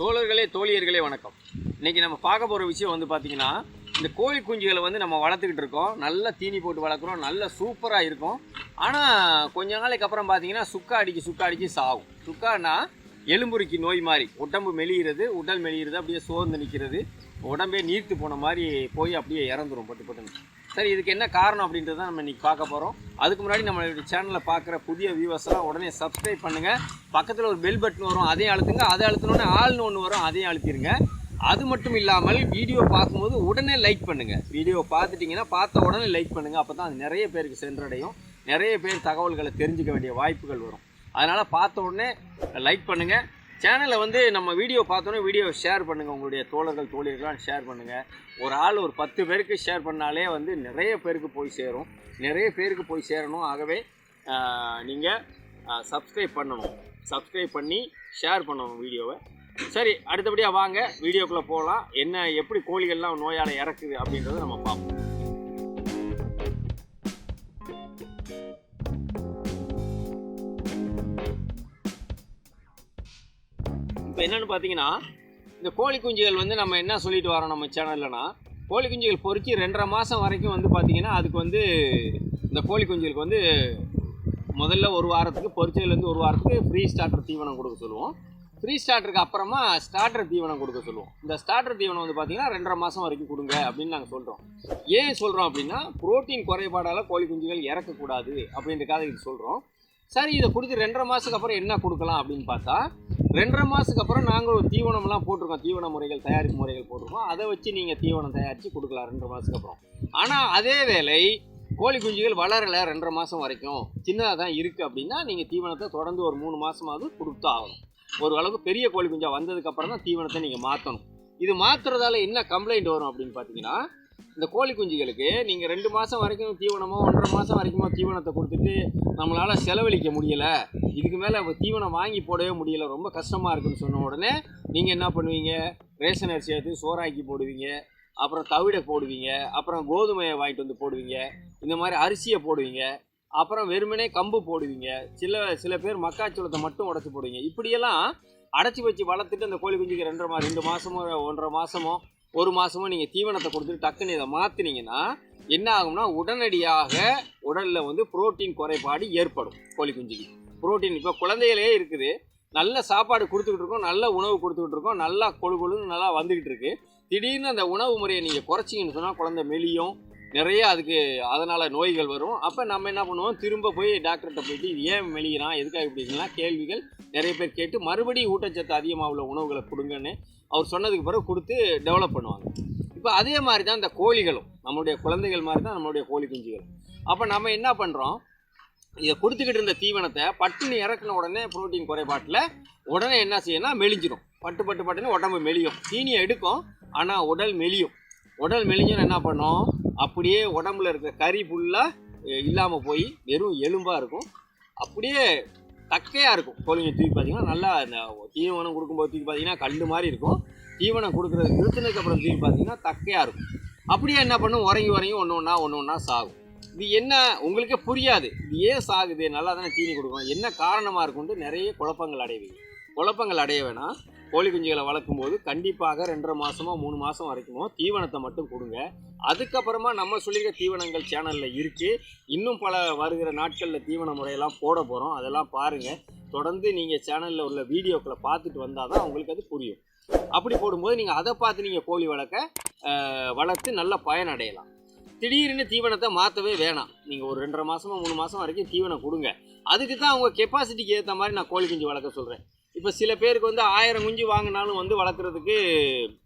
தோழர்களே தோழியர்களே வணக்கம். இன்னைக்கு நம்ம பார்க்க போகிற விஷயம் வந்து பார்த்திங்கன்னா இந்த கோழி குஞ்சுகளை வந்து நம்ம வளர்த்துக்கிட்டு இருக்கோம். நல்ல தீனி போட்டு வளர்க்குறோம். நல்ல சூப்பராக இருக்கும். ஆனால் கொஞ்ச நாளைக்கு அப்புறம் பார்த்தீங்கன்னா சுக்கா அடிக்கி சுக்கா அடிக்கி சாகும். சுக்கானா எலும்புரிக்கு நோய் மாதிரி. உடம்பு மெலிகிறது உடல் மெலிகிறது அப்படியே சோர்ந்து நிற்கிறது உடம்பே நீர்த்து போன மாதிரி போய் அப்படியே இறந்துடும் பட்டு பட்டுன்னு. சரி இதுக்கு என்ன காரணம் அப்படின்றத நம்ம இன்னைக்கு பார்க்க போகிறோம் அதுக்கு முன்னாடி நம்மளுடைய சேனலில் பார்க்குற புதிய வியூவர்ஸ்லாம் உடனே சப்ஸ்கிரைப் பண்ணுங்கள் பக்கத்தில் ஒரு பெல் பட்டன் வரும் அதையும் அழுத்துங்க. அதை அழுத்தினோடனே ஆள்னு ஒன்று வரும் அதையும் அழுத்திடுங்க அது மட்டும் இல்லாமல் வீடியோ பார்க்கும்போது உடனே லைக் பண்ணுங்கள் வீடியோ பார்த்துட்டிங்கன்னா பார்த்த உடனே லைக் பண்ணுங்கள் அப்போ தான் அது நிறைய பேருக்கு சென்றடையும். நிறைய பேர் தகவல்களை தெரிஞ்சுக்க வேண்டிய வாய்ப்புகள் வரும். அதனால் பார்த்த உடனே லைக் பண்ணுங்கள் சேனலை வந்து நம்ம வீடியோ பார்த்தோன்னே வீடியோ ஷேர் பண்ணுங்கள் உங்களுடைய தோழர்கள் தோழிகள்லாம் ஷேர் பண்ணுங்கள் ஒரு ஆள் ஒரு பத்து பேருக்கு ஷேர் பண்ணாலே வந்து நிறைய பேருக்கு போய் சேரும். நிறைய பேருக்கு போய் சேரணும். ஆகவே நீங்கள் சப்ஸ்கிரைப் பண்ணணும். சப்ஸ்கிரைப் பண்ணி ஷேர் பண்ணணும் வீடியோவை சரி அடுத்தபடியாக வாங்க. வீடியோக்குள்ளே போகலாம். என்ன எப்படி கோழிகள்லாம் நோயால் இறக்குது அப்படின்றத நம்ம பார்ப்போம். இப்போ என்னென்னு பார்த்தீங்கன்னா இந்த கோழி குஞ்சுகள் வந்து நம்ம என்ன சொல்லிட்டு வரோம் நம்ம சேனல்லனா கோழி குஞ்சுகள் பொறிச்சு ரெண்டரை மாதம் வரைக்கும் வந்து பார்த்திங்கன்னா அதுக்கு வந்து இந்த கோழி குஞ்சுகளுக்கு வந்து முதல்ல ஒரு வாரத்துக்கு பொறிச்சதுலேருந்து ஒரு வாரத்துக்கு ஃப்ரீ ஸ்டார்டர் தீவனம் கொடுக்க சொல்லுவோம். ஃப்ரீ ஸ்டார்டருக்கு அப்புறமா ஸ்டார்டர் தீவனம் கொடுக்க சொல்லுவோம். இந்த ஸ்டார்டர் தீவனம் வந்து பார்த்தீங்கன்னா ரெண்டரை மாதம் வரைக்கும் கொடுங்க அப்படின்னு நாங்கள் சொல்கிறோம் ஏன் சொல்கிறோம் அப்படின்னா புரோட்டீன் குறைபாடால் கோழி குஞ்சுகள் இறக்கக்கூடாது அப்படின்றக்காக இது சொல்கிறோம் சரி இதை கொடுத்து ரெண்டரை மாதத்துக்கு அப்புறம் என்ன கொடுக்கலாம் அப்படின்னு பார்த்தா ரெண்டரை மாதத்துக்கு அப்புறம் நாங்கள் ஒரு தீவனம்லாம் போட்டிருக்கோம். தீவன முறைகள் தயாரிப்பு முறைகள் போட்டிருக்கோம். அதை வச்சு நீங்கள் தீவனம் தயாரித்து கொடுக்கலாம் ரெண்டரை மாதத்துக்கு அப்புறம். ஆனால் அதே வேளை கோழி குஞ்சுகள் வளரலை ரெண்டரை மாதம் வரைக்கும். சின்னதாக தான் இருக்குது அப்படின்னா நீங்கள் தீவனத்தை தொடர்ந்து ஒரு மூணு மாதமாவது கொடுத்து ஆகணும். ஒரு அளவுக்கு பெரிய கோழி குஞ்சா வந்ததுக்கப்புறம் தான் தீவனத்தை நீங்கள் மாற்றணும் இது மாற்றுறதால என்ன கம்ப்ளைண்ட் வரும் அப்படின்னு பார்த்தீங்கன்னா இந்த கோழி குஞ்சுகளுக்கு நீங்கள் ரெண்டு மாதம் வரைக்கும் தீவனமோ ஒன்றரை மாதம் வரைக்குமோ தீவனத்தை கொடுத்துட்டு நம்மளால் செலவழிக்க முடியலை. இதுக்கு மேலே தீவனம் வாங்கி போடவே முடியல. ரொம்ப கஷ்டமாக இருக்குன்னு சொன்ன உடனே நீங்கள் என்ன பண்ணுவீங்க? ரேஷன் அரிசி எடுத்து சோறாக்கி போடுவீங்க. அப்புறம் தவிடை போடுவீங்க. அப்புறம் கோதுமையை வாங்கிட்டு வந்து போடுவீங்க. இந்த மாதிரி அரிசியை போடுவீங்க. அப்புறம் வெறுமனே கம்பு போடுவீங்க. சில சில பேர் மக்காச்சோளத்தை மட்டும் உடச்சி போடுவீங்க. இப்படியெல்லாம் அடைச்சி வச்சு வளர்த்துட்டு அந்த கோழி குஞ்சுக்கு ரெண்டரை மா ரெண்டு மாதமோ ஒன்றரை மாதமோ ஒரு மாதமும் நீங்கள் தீவனத்தை கொடுத்துட்டு டக்குன்னு இதை மாற்றினீங்கன்னா என்ன ஆகும்னா உடனடியாக உடலில் வந்து புரோட்டீன் குறைபாடு ஏற்படும் கோழி குஞ்சுக்கு. புரோட்டீன் இப்போ குழந்தைகளே இருக்குது. நல்ல சாப்பாடு கொடுத்துக்கிட்டு இருக்கோம் நல்ல உணவு கொடுத்துக்கிட்டு இருக்கோம் நல்லா கொழு கொழுன்னு நல்லா வந்துக்கிட்டு இருக்கு. திடீர்னு அந்த உணவு முறையை நீங்கள் குறைச்சிங்கன்னு சொன்னால் குழந்தை மெலியும் நிறைய அதுக்கு அதனால் நோய்கள் வரும். அப்போ நம்ம என்ன பண்ணுவோம்? திரும்ப போய் டாக்டர்கிட்ட போயிட்டு இது ஏன் மெலிகிறான்? எதுக்காக இப்படி கேள்விகள் நிறைய பேர் கேட்டு மறுபடியும் ஊட்டச்சத்து அதிகமாக உள்ள உணவுகளை கொடுங்கன்னு அவர் சொன்னதுக்கு பிறகு கொடுத்து டெவலப் பண்ணுவாங்க. இப்போ அதே மாதிரி தான் இந்த கோழிகளும். நம்மளுடைய குழந்தைகள் மாதிரி தான் நம்மளுடைய கோழி குஞ்சுகளும். அப்போ நம்ம என்ன பண்ணுறோம் இதை கொடுத்துக்கிட்டு இருந்த தீவனத்தை பட்டுன்னு இறக்குன உடனே ப்ரோட்டீன் குறைபாட்டில் உடனே என்ன செய்யணும்னா மெலிஞ்சிடும் பட்டு பட்டு பட்டுன்னு உடம்பு மெலியும். தீனியை எடுக்கும் ஆனால் உடல் மெலியும். உடல் மெலிஞ்சுன்னு என்ன பண்ணும்? அப்படியே உடம்புல இருக்க கறி ஃபுல்லாக இல்லாமல் போய் வெறும் எலும்பாக இருக்கும். அப்படியே தக்கையாக இருக்கும். கோழிங்க தூக்கி பார்த்தீங்கன்னா நல்லா அந்த தீவனம் கொடுக்கும்போது தூக்கி பார்த்தீங்கன்னா கல் மாதிரி இருக்கும். தீவனம் கொடுக்குறது நிறுத்தினதுக்கப்புறம் தூக்கி பார்த்தீங்கன்னா தக்கையாக இருக்கும். அப்படியே என்ன பண்ணும்? உறங்கி உறங்கி ஒன்று ஒன்றா ஒன்று ஒன்றா சாகும். இது என்ன உங்களுக்கே புரியாது. இது ஏன் சாகுது? நல்லா தானே தீனி கொடுக்கும் என்ன காரணமாக இருக்குன்ட்டு நிறைய குழப்பங்கள் அடைவீங்க. குழப்பங்கள் அடைய வேணாம். கோழி குஞ்சுகளை வளர்க்கும் போது கண்டிப்பாக ரெண்டரை மாதமோ மூணு மாதம் வரைக்குமோ தீவனத்தை மட்டும் கொடுங்க. அதுக்கப்புறமா நம்ம சொல்லியிருக்க தீவனங்கள் சேனலில் இருக்குது இன்னும் பல வருகிற நாட்களில் தீவன முறையெல்லாம் போட போகிறோம் அதெல்லாம் பாருங்கள் தொடர்ந்து நீங்கள் சேனலில் உள்ள வீடியோக்களை பார்த்துட்டு வந்தால் தான் உங்களுக்கு அது புரியும். அப்படி போடும்போது நீங்கள் அதை பார்த்து நீங்கள் கோழி வளர்க்க வளர்த்து நல்ல பயனடையலாம். திடீர்னு தீவனத்தை மாற்றவே வேணாம். நீங்கள் ஒரு ரெண்டரை மாதமோ மூணு மாதம் வரைக்கும் தீவனம் கொடுங்க. அதுக்கு தான் உங்கள் கெப்பாசிட்டிக்கு ஏற்ற மாதிரி நான் கோழி குஞ்சு வளர்க்க சொல்கிறேன் இப்போ சில பேருக்கு வந்து ஆயிரம் குஞ்சு வாங்கினாலும் வந்து வளர்க்குறதுக்கு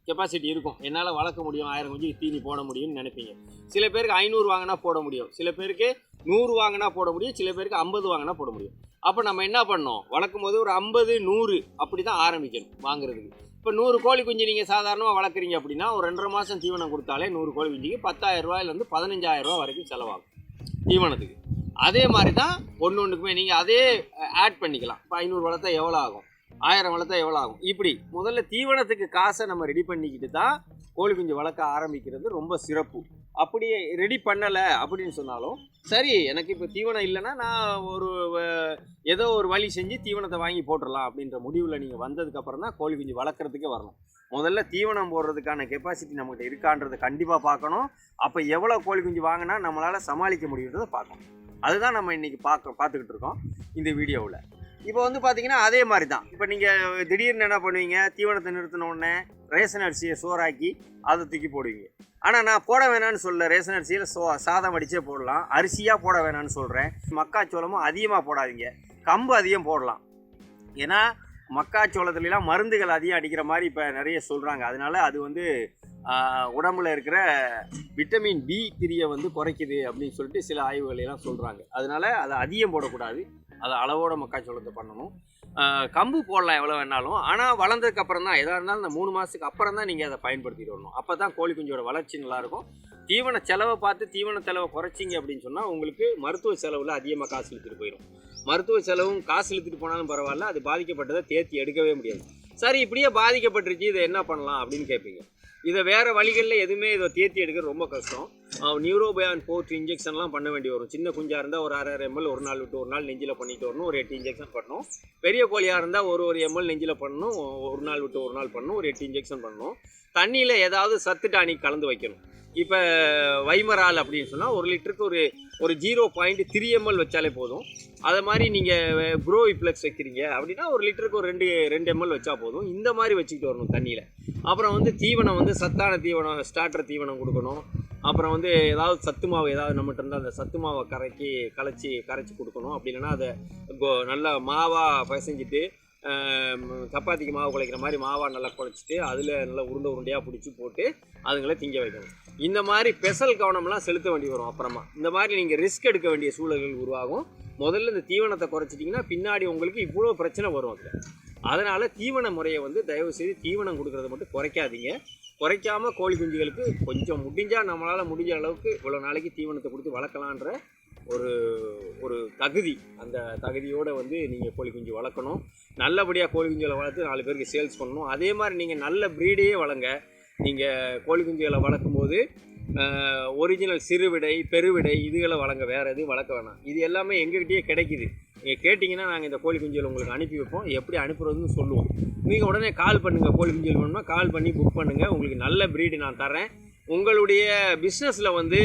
கெப்பாசிட்டி இருக்கும். என்னால் வளர்க்க முடியும் ஆயிரம் குஞ்சு தீனி போட முடியும்னு நினைப்பீங்க. சில பேருக்கு ஐநூறு வாங்கினா போட முடியும். சில பேருக்கு நூறு வாங்கினா போட முடியும். சில பேருக்கு ஐம்பது வாங்கினா போட முடியும். அப்போ நம்ம என்ன பண்ணோம் வளர்க்கும் போது ஒரு ஐம்பது நூறு அப்படி தான் ஆரம்பிக்கணும் வாங்குறதுக்கு. இப்போ நூறு கோழி குஞ்சு நீங்கள் சாதாரணமாக வளர்க்குறீங்க அப்படின்னா ஒரு ரெண்டரை மாதம் தீவனம் கொடுத்தாலே நூறு கோழி குஞ்சுக்கு பத்தாயிரம் ரூபாயிலேருந்து பதினஞ்சாயிரம் ரூபா வரைக்கும் செலவாகும் தீவனத்துக்கு. அதே மாதிரி தான் ஒன்று ஒன்றுக்குமே நீங்கள் அதே ஆட் பண்ணிக்கலாம். இப்போ ஐநூறு வளர்த்தா எவ்வளோ ஆகும்? ஆயிரம் வளர்த்தா எவ்வளோ ஆகும்? இப்படி முதல்ல தீவனத்துக்கு காசை நம்ம ரெடி பண்ணிக்கிட்டு தான் கோழி குஞ்சு வளர்க்க ஆரம்பிக்கிறது ரொம்ப சிறப்பு. அப்படியே ரெடி பண்ணலை அப்படின்னு சொன்னாலும் சரி எனக்கு இப்போ தீவனம் இல்லைன்னா நான் ஒரு ஏதோ ஒரு வழி செஞ்சு தீவனத்தை வாங்கி போட்டுடலாம் அப்படின்ற முடிவில் நீங்கள் வந்ததுக்கப்புறம் தான் கோழி குஞ்சு வளர்க்குறதுக்கே வரணும். முதல்ல தீவனம் போடுறதுக்கான கெப்பாசிட்டி நம்மகிட்ட இருக்கான்றதை கண்டிப்பாக பார்க்கணும். அப்போ எவ்வளோ கோழி குஞ்சு வாங்கினா நம்மளால் சமாளிக்க முடியுன்றதை பார்க்கணும். அதுதான் நம்ம இன்றைக்கி பார்க்க பார்த்துக்கிட்டு இருக்கோம் இந்த வீடியோவில். இப்போ வந்து பார்த்தீங்கன்னா அதே மாதிரி தான் இப்போ நீங்கள் திடீர்னு என்ன பண்ணுவீங்க? தீவனத்தை நிறுத்தின உடனே ரேஷன் அரிசியை சோறாக்கி அதை தூக்கி போடுவீங்க. ஆனால் நான் போட வேணாம்னு சொல்ல ரேஷன் அரிசியில் சோ சாதம் அடித்தே போடலாம். அரிசியாக போட வேணாம்னு சொல்கிறேன் மக்காச்சோளமும் அதிகமாக போடாதீங்க. கம்பு அதிகம் போடலாம். ஏன்னா மக்காச்சோளத்துலலாம் மருந்துகள் அதிகம் அடிக்கிற மாதிரி இப்போ நிறைய சொல்கிறாங்க அதனால அது வந்து உடம்புல இருக்கிற விட்டமின் பி த்ரீயை வந்து குறைக்குது அப்படின்னு சொல்லிட்டு சில ஆய்வுகளெல்லாம் சொல்கிறாங்க அதனால அதை அதிகம் போடக்கூடாது. அதை அளவோட மக்காச்சோளத்தை பண்ணணும். கம்பு போடலாம் எவ்வளோ வேணாலும். ஆனால் வளர்ந்ததுக்கப்புறம் தான் எதாக இருந்தாலும் இந்த மூணு மாதத்துக்கு அப்புறம் தான் நீங்கள் அதை பயன்படுத்திட்டு வரணும். அப்போ தான் கோழி குஞ்சோட வளர்ச்சி நல்லாயிருக்கும் தீவன செலவை பார்த்து தீவன செலவை குறைச்சிங்க அப்படின்னு சொன்னால் உங்களுக்கு மருத்துவ செலவில் அதிகமாக காசு இழுத்துட்டு போயிடும் மருத்துவ செலவும் காசு இழுத்துட்டு போனாலும் பரவாயில்ல அது பாதிக்கப்பட்டதை தேர்த்தி எடுக்கவே முடியாது. சரி இப்படியே பாதிக்கப்பட்டுருச்சு இதை என்ன பண்ணலாம் அப்படின்னு கேட்பீங்க இதை வேறு வழிகளில் எதுவுமே இதை தேர்த்தி எடுக்க ரொம்ப கஷ்டம். நியூரோபயான் போர்ட் இன்ஜெக்ஷன்லாம் பண்ண வேண்டி வரும். சின்ன குஞ்சாக இருந்தால் ஒரு அரை எம்எல் ஒரு நாள் விட்டு ஒரு நாள் நெஞ்சில் பண்ணிட்டு வரணும். ஒரு எட்டு இன்ஜெக்ஷன் பண்ணணும். பெரிய கோழியாக இருந்தால் ஒரு ஒரு எம்எல் நெஞ்சில் பண்ணணும். ஒரு நாள் விட்டு ஒரு நாள் பண்ணணும். ஒரு எட்டு இன்ஜெக்ஷன் பண்ணணும். தண்ணியில் ஏதாவது சத்து டானிக் கலந்து வைக்கணும். இப்போ வைமரால் அப்படின்னு சொன்னால் ஒரு லிட்டருக்கு ஒரு ஒரு ஜீரோ பாயிண்ட் த்ரீ எம்எல் வச்சாலே போதும். அதை மாதிரி நீங்கள் ப்ரோ இப்ளெக்ஸ் வைக்கிறீங்க அப்படின்னா ஒரு லிட்டருக்கு ஒரு ரெண்டு ரெண்டு எம்எல் வச்சா போதும். இந்த மாதிரி வச்சுக்கிட்டு வரணும் தண்ணியில். அப்புறம் வந்து தீவனம் வந்து சத்தான தீவனம் ஸ்டார்டர் தீவனம் கொடுக்கணும். அப்புறம் வந்து ஏதாவது சத்து மாவு ஏதாவது நம்மகிட்ட இருந்தால் அந்த சத்து மாவை கரைக்கி கலைச்சி கரைச்சி கொடுக்கணும். அப்படி இல்லைன்னா அதை நல்லா மாவாக பிசைஞ்சிட்டு சப்பாத்திக்கு மாவு குழைக்கிற மாதிரி மாவாக நல்லா குழைச்சிட்டு அதில் நல்லா உருண்டை உருண்டையாக பிடிச்சி போட்டு அதுங்களை திங்க வைக்கணும். இந்த மாதிரி ஸ்பெஷல் கவனம்லாம் செலுத்த வேண்டி வரும் அப்புறமா. இந்த மாதிரி நீங்கள் ரிஸ்க் எடுக்க வேண்டிய சூழல்கள் உருவாகும். முதல்ல இந்த தீவனத்தை குறைச்சிட்டிங்கன்னா பின்னாடி உங்களுக்கு இவ்வளோ பிரச்சனை வரும் அதில். அதனால் தீவன முறையை வந்து தயவு செய்து தீவனம் கொடுக்கறத மட்டும் குறைக்காதீங்க. குறைக்காமல் கோழி குஞ்சுகளுக்கு கொஞ்சம் முடிஞ்சால் நம்மளால் முடிஞ்ச அளவுக்கு இவ்வளோ நாளைக்கு தீவனத்தை கொடுத்து வளர்க்கலான்ற ஒரு ஒரு தகுதி. அந்த தகுதியோடு வந்து நீங்கள் கோழி குஞ்சு வளர்க்கணும். நல்லபடியாக கோழி குஞ்சுகளை வளர்த்து நாலு பேருக்கு சேல்ஸ் பண்ணணும். அதே மாதிரி நீங்கள் நல்ல ப்ரீடையே வளங்க. நீங்கள் கோழி குஞ்சுகளை வளர்க்கும்போது ஒரிஜினல் சிறுவிடை பெருவிடை இதுகளை வளங்க. வேறு எதுவும் வளர்க்க வேணாம். இது எல்லாமே எங்ககிட்டயே கிடைக்குது. நீங்கள் கேட்டிங்கன்னா நாங்கள் இந்த கோழி குஞ்சுகளை உங்களுக்கு அனுப்பி வைப்போம். எப்படி அனுப்புறதுன்னு சொல்லுவோம். நீங்கள் உடனே கால் பண்ணுங்கள் கோழி குஞ்சுகள் வேணும்னா கால் பண்ணி புக் பண்ணுங்கள் உங்களுக்கு நல்ல ப்ரீடு நான் தரேன் உங்களுடைய பிஸ்னஸில் வந்து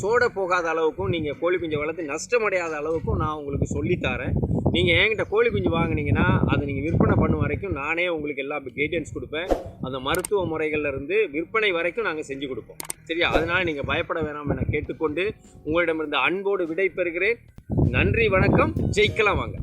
சோட போகாத அளவுக்கும் நீங்கள் கோழி குஞ்சை வளர்த்து நஷ்டமடையாத அளவுக்கும் நான் உங்களுக்கு சொல்லித்தரேன் நீங்கள் என்கிட்ட கோழி குஞ்சு வாங்குனீங்கன்னா அதை நீங்கள் விற்பனை பண்ணும் வரைக்கும் நானே உங்களுக்கு எல்லா கைடன்ஸ் கொடுப்பேன். அந்த மருத்துவ முறைகள்லேருந்து விற்பனை வரைக்கும் நாங்கள் செஞ்சு கொடுப்போம். சரியா? அதனால் நீங்கள் பயப்பட வேணாம் என கேட்டுக்கொண்டு உங்களிடமிருந்து அன்போடு விடை பெறுகிறேன் நன்றி வணக்கம். ஜெயிக்கலாம் வாங்க.